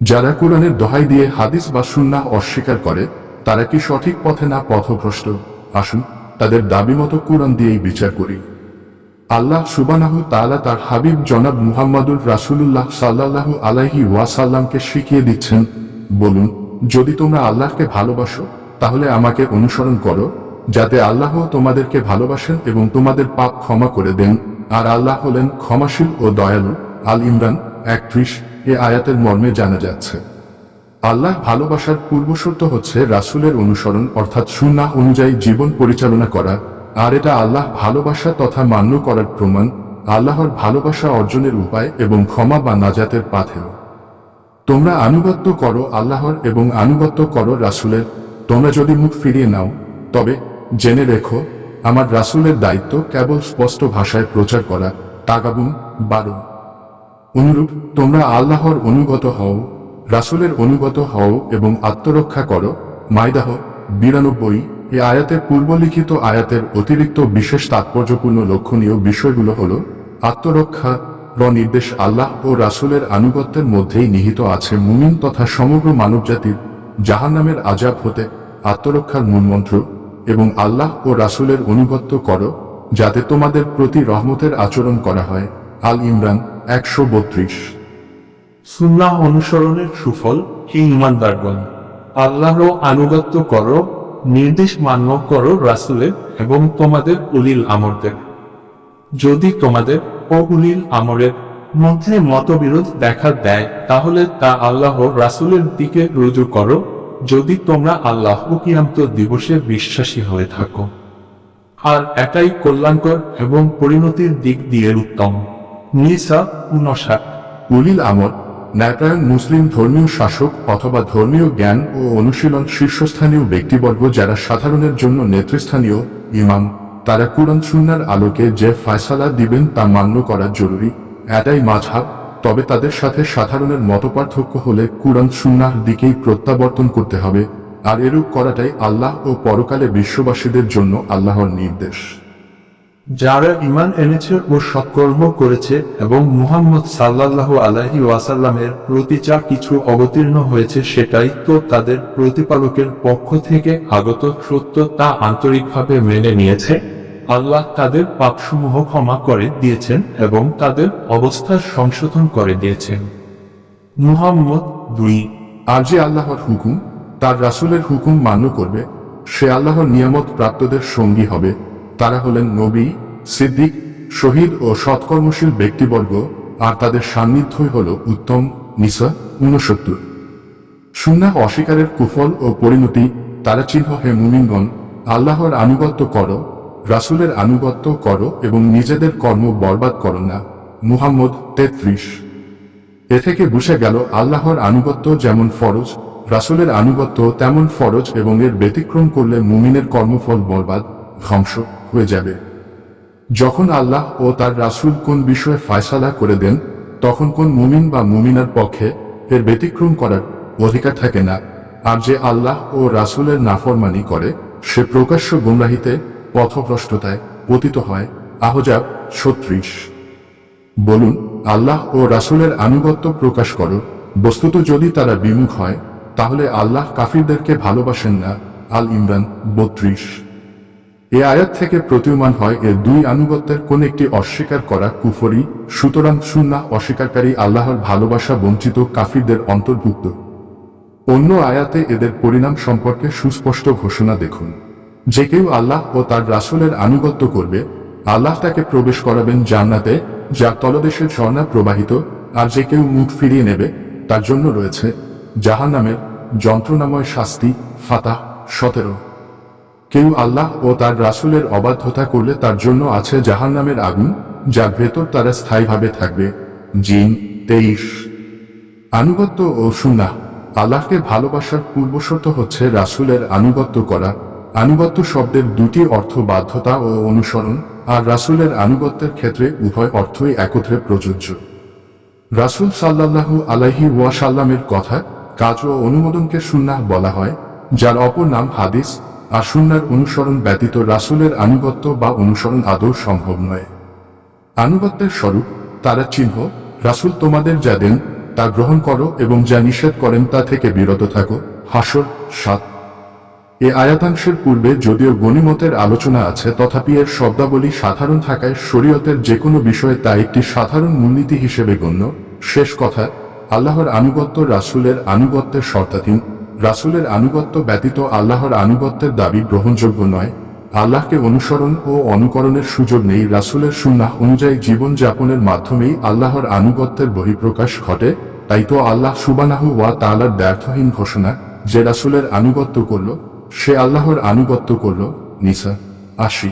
যারা কোরআনের দোহাই দিয়ে হাদিস বা সুন্নাহ অস্বীকার করে, তারা কি সঠিক পথে না পথভ্রষ্ট? আসুন, তাদের দাবি মতো কোরআন দিয়েই বিচার করি। আল্লাহ সুবানাহু তাআলা তার হাবিব জনাব মুহাম্মাদুর রাসূলুল্লাহ সাল্লাল্লাহু আলাইহি ওয়াসাল্লামকে শিখিয়ে দিচ্ছেন, বলুন, যদি তোমরা আল্লাহকে ভালোবাসো, তাহলে আমাকে অনুসরণ করো, যাতে আল্লাহ তোমাদেরকে ভালোবাসেন এবং তোমাদের পাপ ক্ষমা করে দেন। আর আল্লাহ হলেন ক্ষমাশীল ও দয়ালু আল ইমরান একত্রিশ এ আয়াতের মর্মে জানা যাচ্ছে। আল্লাহ ভালোবাসার পূর্বশর্ত হচ্ছে রাসূলের অনুসরণ, অর্থাৎ সুন্নাহ অনুযায়ী জীবন পরিচালনা করা, আর এটা আল্লাহ ভালোবাসা তথা মান্য করার প্রমাণ, আল্লাহর ভালোবাসা অর্জনের উপায় এবং ক্ষমা বা নাজাতের পাথেও তোমরা আনুগত্য করো আল্লাহর এবং আনুগত্য করো রাসূলের, তোমরা যদি মুখ ফিরিয়ে নাও, তবে জেনে রেখো, আমার রাসূলের দায়িত্ব কেবল স্পষ্ট ভাষায় প্রচার করা, তাগাবুন বারো অনুরূপ তোমরা আল্লাহর অনুগত হও, রাসূলের অনুগত হও এবং আত্মরক্ষা করো। মাইদাহ বিরানব্বই, এ আয়াতের পূর্বলিখিত আয়াতের অতিরিক্ত বিশেষ তাৎপর্যপূর্ণ লক্ষণীয় বিষয়গুলো হল, আত্মরক্ষা র নির্দেশ আল্লাহ ও রাসূলের আনুগত্যের মধ্যেই নিহিত আছে মুমিন তথা সমগ্র মানবজাতির জাহান্নামের আজাব হতে আত্মরক্ষার মূলমন্ত্র এবং আল্লাহ ও রাসূলের অনুগত্য করো, যাতে তোমাদের প্রতি রহমতের আচরণ করা হয়। আল ইমরান একশো বত্রিশ। সুন্নাহ অনুসরণের সুফল হে ইমানদারগণ? আল্লাহর আনুগত্য করো, নির্দেশ মান্য করো রাসূলের এবং তোমাদের উলিল আমরদের। যদি তোমাদের ও উলিল আমরের মধ্যে মতবিরোধ দেখা দেয়, তাহলে তা আল্লাহ রাসূলের দিকে রুজু করো। যদি তোমরা আল্লাহ ও কিয়ামত দিবসে বিশ্বাসী হয়ে থাকো। আর এটাই কল্যাণকর এবং পরিণতির দিক দিয়ে উত্তম। নিসা উনষাট। উলিল আমর ন্যায়প্রায়ণ মুসলিম ধর্মীয় শাসক অথবা ধর্মীয় জ্ঞান ও অনুশীলন শীর্ষস্থানীয় ব্যক্তিবর্গ যারা সাধারণের জন্য নেতৃস্থানীয় ইমাম, তারা কুরআন সুন্নার আলোকে যে ফয়সালা দিবেন তা মান্য করা জরুরি। এটাই মাঝহাব, তবে তাদের সাথে সাধারণের মতপার্থক্য হলে কুরআন সুন্নার দিকেই প্রত্যাবর্তন করতে হবে, আর এরূপ করাটাই আল্লাহ ও পরকালে বিশ্ববাসীদের জন্য আল্লাহর নির্দেশ। যারা ইমান এনেছে ও সৎকর্ম করেছে এবং মুহাম্মদ সাল্লাল্লাহু আলাইহি ওয়াসাল্লামের প্রতি যা কিছু অবতীর্ণ হয়েছে সেটাই তো তাদের প্রতিপালকের পক্ষ থেকে আগত সত্য তা আন্তরিকভাবে মেনে নিয়েছে। আল্লাহ তাদের পাপসমূহ ক্ষমা করে দিয়েছেন এবং তাদের অবস্থা সংশোধন করে দিয়েছেন। মুহাম্মদ দুই, আর যে আল্লাহর হুকুম, তার রাসূলের হুকুম মান্য করবে, সে আল্লাহর নিয়ামত প্রাপ্তদের সঙ্গী হবে। তারা হলেন নবী, সিদ্দিক, শহীদ ও সৎকর্মশীল ব্যক্তিবর্গ, আর তাদের সান্নিধ্যই হল উত্তম নিসা ঊনসত্তর। সুন্নাহ অস্বীকারের কুফল ও পরিণতি, তারা চিহ্ন হে মুমিনগণ, আল্লাহর আনুগত্য করো, রাসূলের আনুগত্য করো এবং নিজেদের কর্ম বরবাদ করো না। মুহাম্মদ তেত্রিশ। এ থেকে বুঝে গেল আল্লাহর আনুগত্য যেমন ফরজ, রাসূলের আনুগত্য তেমন ফরজ এবং এর ব্যতিক্রম করলে মুমিনের কর্মফল বরবাদ, ধ্বংস। হয়ে যাবে। যখন আল্লাহ ও তার রাসূল কোন বিষয়ে ফয়সালা করে দেন, তখন কোন মুমিন বা মুমিনার পক্ষে এর ব্যতিক্রম করার অধিকার থাকে না। আর যে আল্লাহ ও রাসূলের নাফরমানি করে, সে প্রকাশ্য গুমরাহিতে পথভ্রষ্টতায় পতিত হয়। আহজাব ছত্রিশ। বলুন, আল্লাহ ও রাসূলের আনুগত্য প্রকাশ করো। বস্তুত যদি তারা বিমুখ হয়, তাহলে আল্লাহ কাফিরদেরকে ভালোবাসেন না। আল ইমরান বত্রিশ। এ আয়াত থেকে প্রতীয়মান হয় এর দুই আনুগত্যের কোন একটি অস্বীকার করা কুফরি, সুতরাং সুন্নাহ অস্বীকারী আল্লাহর ভালোবাসা বঞ্চিত কাফিরদের অন্তর্ভুক্ত। অন্য আয়াতে এদের পরিণাম সম্পর্কে সুস্পষ্ট ঘোষণা দেখুন। যে কেউ আল্লাহ ও তার রাসূলের আনুগত্য করবে, আল্লাহ তাকে প্রবেশ করাবেন জান্নাতে, যা তলদেশের ঝর্ণা প্রবাহিত, আর যে কেউ মুখ ফিরিয়ে নেবে, তার জন্য রয়েছে জাহান্নামের যন্ত্রণাময় শাস্তি, ফাতাহ সতেরো। কেউ আল্লাহ ও তার রাসূলের অবাধ্যতা করলে তার জন্য আছে জাহান্নামের আগুন, যার ভেতর তারা স্থায়ীভাবে থাকবে। জিন, তেইশ। আনুগত্য ও সুন্নাহ। আল্লাহকে ভালোবাসার পূর্বশর্ত হচ্ছে রাসূলের আনুগত্য করা। আনুগত্য শব্দের দুটি অর্থ বাধ্যতা ও অনুসরণ, আর রাসূলের আনুগত্যের ক্ষেত্রে উভয় অর্থই একত্রে প্রযোজ্য। রাসূল সাল্লাল্লাহু আলাইহি ওয়াসাল্লামের কথা কাজ ও অনুমোদনকে সুন্নাহ বলা হয়, যার অপর নাম হাদিস আর সুন্নার অনুসরণ ব্যতীত রাসূলের আনুগত্য বা অনুসরণ আদৌ সম্ভব নয়। আনুগত্যের স্বরূপ, তারা চিহ্ন, রাসূল তোমাদের যা দেন, তা গ্রহণ করো এবং যা নিষেধ করেন তা থেকে বিরত থাকো। হাসর সাত। এ আয়াতাংশের পূর্বে যদিও গণিমতের আলোচনা আছে, তথাপি এর শব্দাবলী সাধারণ থাকায় শরীয়তের যে কোনো বিষয়ে তা একটি সাধারণ মূলনীতি হিসেবে গণ্য। শেষ কথা, আল্লাহর আনুগত্য রাসূলের আনুগত্যের শর্তাধীন। রাসূলের আনুগত্য ব্যতীত আল্লাহর আনুগত্যের দাবি গ্রহণযোগ্য নয়। আল্লাহকে অনুসরণ ও অনুকরণের সুযোগ নেই। রাসূলের সুন্নাহ অনুযায়ী জীবন যাপনের মাধ্যমেই আল্লাহর আনুগত্যের বহিঃপ্রকাশ ঘটে। তাই তো আল্লাহ সুবানাহু ওয়া তালার ব্যর্থহীন ঘোষণা, যে রাসূলের আনুগত্য করল, সে আল্লাহর আনুগত্য করল। নিসা, আশি।